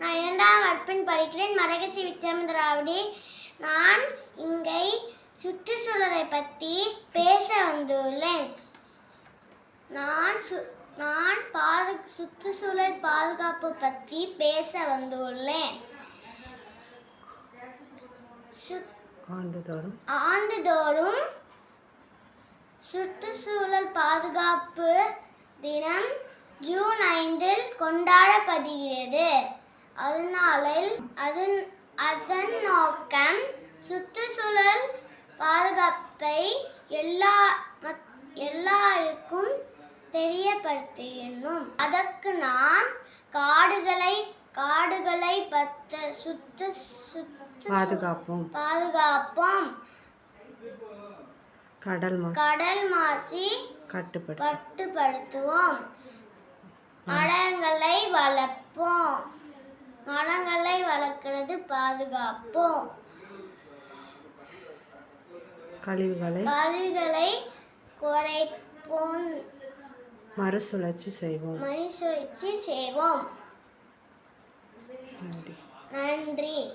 நான் இரண்டாம் வகுப்பில் படிக்கிறேன். மரகசி விக்ரம் திராவிடி. நான் இங்கே சுற்றுச்சூழலை பற்றி பேச வந்துள்ளேன். நான் சு நான் பாது சுற்றுச்சூழல் பாதுகாப்பு பற்றி பேச வந்துள்ளேன். ஆண்டுதோறும். ஆண்டுதோறும் சுற்றுச்சூழல் பாதுகாப்பு தினம் ஜூன் ஐந்தில் கொண்டாடப்படுகிறது. அதனாலில் அதன் அதன் நோக்கம் சுற்றுச்சூழல் பாதுகாப்பை எல்லா எல்லாருக்கும் தெரியப்படுத்தணும் அதற்கு நாம் காடுகளை காடுகளை பத்த சுத்த சுத்த பாதுகாப்போம். பாதுகாப்போம். கடல் கடல் மாசி கட்டுப்படு கட்டுப்படுத்துவோம் மரங்களை வளர்ப்போம். மரங்களை வளர்க்கிறது பாதுகாப்போம். கழிவுகளை கழிவுகளை குறைப்போம். மறுசுழற்சி செய்வோம். மனுசுழற்சி செய்வோம். நன்றி. நன்றி.